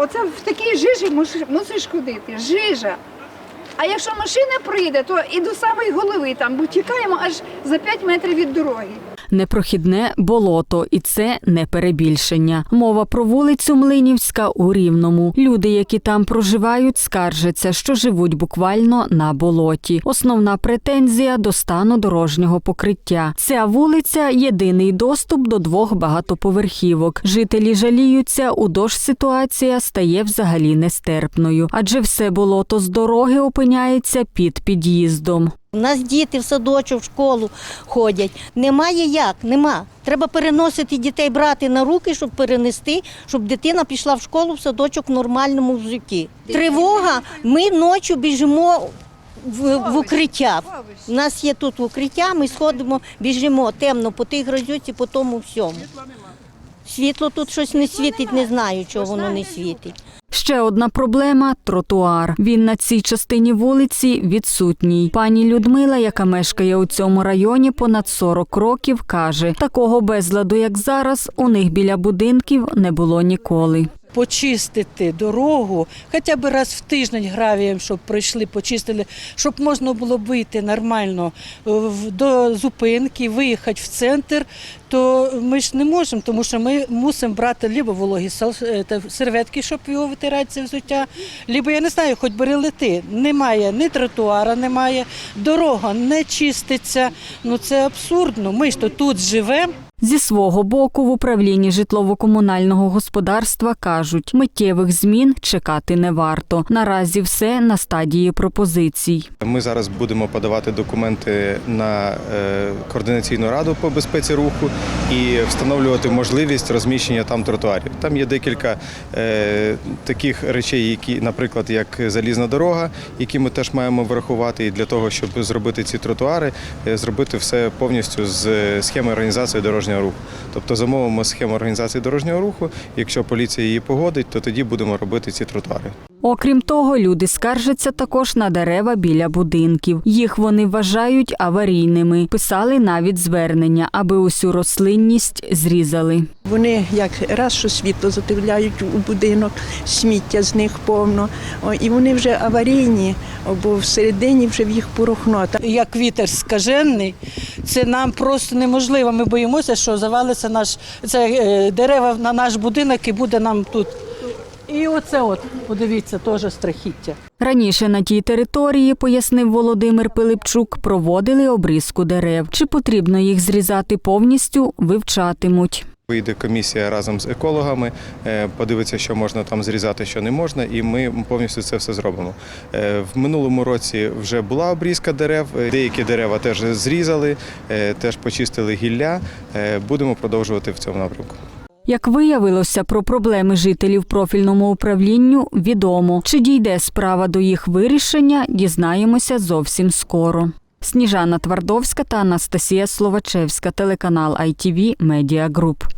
Оце в такій жижі мусиш ходити. Жижа. А якщо машина прийде, то і до самої голови там, бо тікаємо аж за 5 метрів від дороги. Непрохідне болото, і це не перебільшення. Мова про вулицю Млинівська у Рівному. Люди, які там проживають, скаржаться, що живуть буквально на болоті. Основна претензія до стану дорожнього покриття. Ця вулиця єдиний доступ до двох багатоповерхівок. Жителі жаліються, у дощ ситуація стає взагалі нестерпною, адже все болото з дороги опиняється під під'їздом. У нас діти в садочок, в школу ходять. Немає як, нема. Треба переносити дітей, брати на руки, щоб перенести, щоб дитина пішла в школу, в садочок в нормальному взутті. Тривога, ми ночі біжимо в, в укриття. У нас є тут укриття, ми сходимо, біжимо темно по тій грозюці, по тому всьому. Світло тут щось не світить, не знаю, чого воно не світить. Ще одна проблема тротуар. Він на цій частині вулиці відсутній. Пані Людмила, яка мешкає у цьому районі понад 40 років, каже: такого безладу, як зараз, у них біля будинків не було ніколи. Почистити дорогу, хоча б раз в тиждень гравієм, щоб пройшли, почистили, щоб можна було вийти нормально е, до зупинки, виїхати в центр, то ми ж не можемо, тому що ми мусимо брати либо вологі е, серветки, щоб його витирати це взуття, либо я не знаю, хоч бери лети. Немає ні тротуара, немає, дорога не чиститься. Ну це абсурдно. Ми ж то тут живемо. Зі свого боку, в управлінні житлово-комунального господарства кажуть, миттєвих змін чекати не варто. Наразі все на стадії пропозицій. Ми зараз будемо подавати документи на е, координаційну раду по безпеці руху і встановлювати можливість розміщення там тротуарів. Там є декілька е, таких речей, які, наприклад, як залізна дорога, які ми теж маємо врахувати. І для того, щоб зробити ці тротуари, е, зробити все повністю з схеми організації дорожнього руху. Тобто замовимо схему організації дорожнього руху. Якщо поліція її погодить, то тоді будемо робити ці тротуари. Окрім того, люди скаржаться також на дерева біля будинків. Їх вони вважають аварійними. Писали навіть звернення, аби усю рослинність зрізали. Вони як раз що світло зативляють у будинок, сміття з них повно, і вони вже аварійні, бо всередині вже в їх порохно. Як вітер скажений, це нам просто неможливо. Ми боїмося, що завалиться наш це е, дерева на наш будинок і буде нам тут. І оце от, подивіться, теж страхіття. Раніше на тій території, пояснив Володимир Пилипчук, проводили обрізку дерев. Чи потрібно їх зрізати повністю, вивчатимуть. Вийде комісія разом з екологами, е, подивиться, що можна там зрізати, що не можна, і ми повністю це все зробимо. Е, В минулому році вже була обрізка дерев, е, деякі дерева теж зрізали, теж почистили гілля. Будемо продовжувати в цьому напрямку. Як виявилося, про проблеми жителів профільному управлінню відомо. Чи дійде справа до їх вирішення, дізнаємося зовсім скоро. Сніжана Твардовська та Анастасія Словачевська, телеканал ITV Media Group.